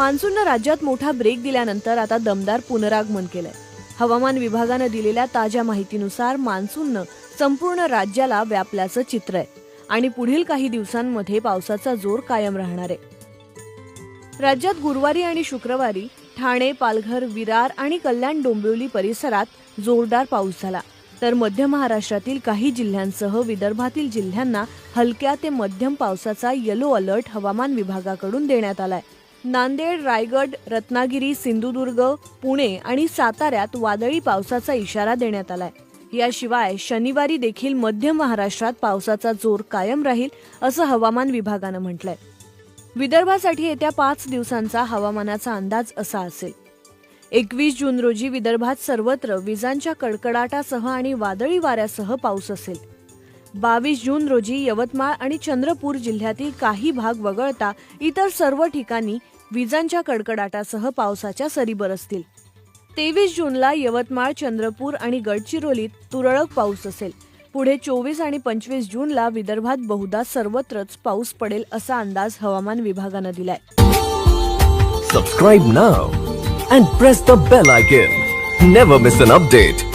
मान्सूननं राज्यात मोठा ब्रेक दिल्यानंतर आता दमदार पुनरागमन केलंय. हवामान विभागानं दिलेल्या ताज्या माहितीनुसार मान्सूननं संपूर्ण राज्याला व्यापल्याचं चित्र आहे आणि पुढील काही दिवसांमध्ये पावसाचा जोर कायम राहणार आहे. राज्यात गुरुवारी आणि शुक्रवारी ठाणे पालघर विरार आणि कल्याण डोंबिवली परिसरात जोरदार पाऊस झाला. तर मध्य महाराष्ट्रातील काही जिल्ह्यांसह विदर्भातील जिल्ह्यांना हलक्या ते मध्यम पावसाचा येलो अलर्ट हवामान विभागाकडून देण्यात आलाय. नांदेड रायगड रत्नागिरी सिंधुदुर्ग पुणे आणि साताऱ्यात वादळी पावसाचा इशारा देण्यात आलाय. याशिवाय शनिवारी देखील मध्य महाराष्ट्रात पावसाचा जोर कायम राहील असं हवामान विभागानं म्हटलंय. विदर्भासाठी येत्या पाच दिवसांचा हवामानाचा अंदाज असा असेल. एकवीस जून रोजी विदर्भात सर्वत्र विजांच्या कडकडाटासह आणि वादळी वाऱ्यासह पाऊस असेल. बावीस जून रोजी यवतमाळ आणि चंद्रपूर जिल्ह्यातील काही भाग वगळता इतर सर्व ठिकाणी विजांच्या कडकडाटासह पावसाच्या सरी बरसतील तेवीस जूनला यवतमाळ चंद्रपूर आणि गडचिरोलीत तुरळक पाऊस असेल. पुढे चोवीस आणि पंचवीस जूनला विदर्भात बहुधा सर्वत्रच पाऊस पडेल असा अंदाज हवामान विभागानं दिलाय. Subscribe now and press the bell icon never miss an update